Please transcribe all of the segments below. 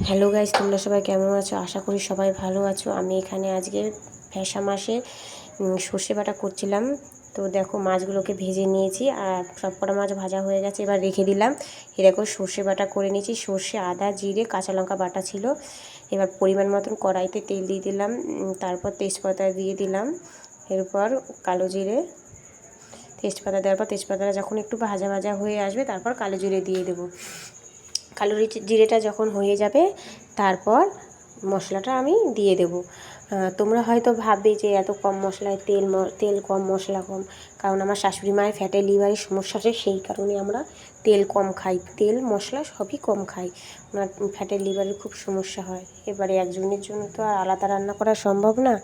Hello guys তোমরা সবাই কেমন আছো? আশা করি সবাই ভালো আছো। আমি এখানে আজকে ভ্যাসা মাসে সর্ষে বাটা করছিলাম। তো দেখো, মাছগুলোকে ভেজে নিয়েছি আর সব কটা মাছ ভাজা হয়ে গেছে, এবার রেখে দিলাম। এ দেখো, সর্ষে বাটা করে নিয়েছি। সর্ষে, আদা, জিরে, কাঁচা লঙ্কা বাটা ছিল। এবার পরিমাণ মতন কড়াইতে তেল দিয়ে দিলাম। তারপর তেজপাতা দিয়ে দিলাম। এরপর কালো জিরে, তেজপাতা দেওয়ার পর তেজপাতাটা যখন একটু ভাজা ভাজা হয়ে আসবে, তারপর কালো জিরে দিয়ে দেবো। কালো রি- জিরেটা যখন হয়ে যাবে, তারপর মশলাটা আমি দিয়ে দেবো। তোমরা হয়তো ভাববে যে এত কম মশলায় তেল তেল কম, মশলা কম। কারণ আমার শাশুড়ি মায়ের ফ্যাটে লিভারের সমস্যা আছে, সেই কারণে আমরা তেল কম খাই। তেল, মশলা সবই কম খাই। ওনার ফ্যাটের লিভারের খুব সমস্যা হয়। এবারে একজনের জন্য তো আর আলাদা রান্না করা সম্ভব না।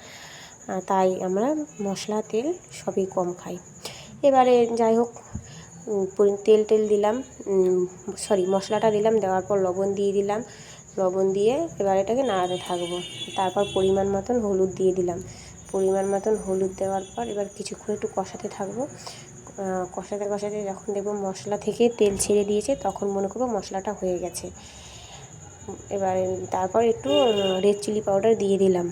তাই আমরা মশলা, তেল সবই কম খাই। এবারে যাই হোক তেল টেল দিলাম সরি মশলাটা দিলাম, দেওয়ার পর লবণ দিয়ে দিলাম, লবণ দিয়ে এবার এটাকে নাড়াতে থাকব। তারপর পরিমাণ মতন হলুদ দিয়ে দিলাম। পরিমাণ মতন হলুদ দেওয়ার পর এবার কিছুক্ষণ একটু কষাতে থাকব। কষাতে কষাতে যখন দেখব মশলা থেকে তেল ছেড়ে দিয়েছে, তখন মনে করব মশলাটা হয়ে গেছে। এবার তারপর একটু রেড চিলি পাউডার দিয়ে দিলাম।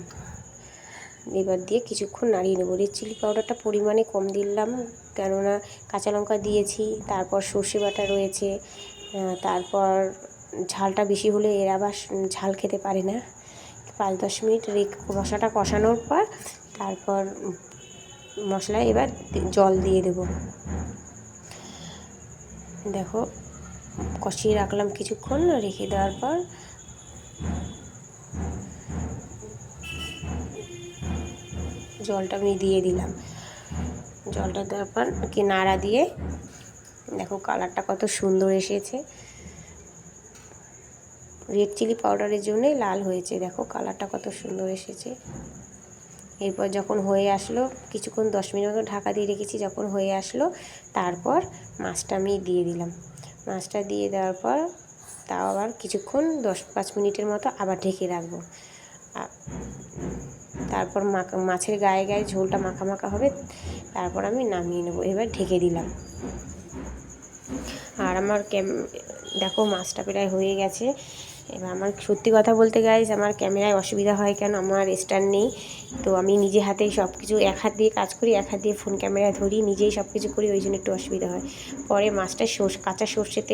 এবার দিয়ে কিছুক্ষণ নাড়িয়ে নেব। রেড চিলি পাউডারটা পরিমাণে কম দিলাম কেননা কাঁচা লঙ্কা দিয়েছি তারপর সর্ষে বাটা রয়েছে তারপর ঝালটা বেশি হলে এরা আবার ঝাল খেতে পারে না। পাঁচ দশ মিনিট রেখ কষাটা কষানোর পর তারপর উম, মশলায় এবার জল দিয়ে দেবো। দেখো কষিয়ে রাখলাম কিছুক্ষণ রেখে দেওয়ার পর জলটা আমি দিয়ে দিলাম। জলটা দেওয়ার পর ওকে নাড়া দিয়ে দেখো কালারটা কত সুন্দর এসেছে। রেড চিলি পাউডারের জন্যই লাল হয়েছে, দেখো কালারটা কত সুন্দর এসেছে। এরপর যখন হয়ে আসলো, কিছুক্ষণ দশ মিনিট মতো ঢাকা দিয়ে রেখেছি, যখন হয়ে আসলো, তারপর মাছটা আমি দিয়ে দিলাম। মাছটা দিয়ে দেওয়ার পর তাও আবার কিছুক্ষণ দশ পাঁচ মিনিটের মতো আবার ঢেকে রাখব। তারপর মাখা, মাছের গায়ে গায়ে ঝোলটা মাখা মাখা হবে, তারপর আমি নামিয়ে নেব। এবার ঢেকে দিলাম। আর আমার ক্যাম, দেখো মাছটা প্রায় হয়ে গেছে। এবার আমার সত্যি কথা বলতে গাইজ আমার ক্যামেরায় অসুবিধা হয় কেন? আমার স্ট্যান্ড নেই। তো আমি নিজে হাতেই সব কিছু এক হাত দিয়ে কাজ করি, এক হাত দিয়ে ফোন ক্যামেরা ধরি, নিজেই সব কিছু করি, ওই জন্য একটু অসুবিধা হয়। পরে মাছটা সর্ষ, কাঁচা সর্ষেতে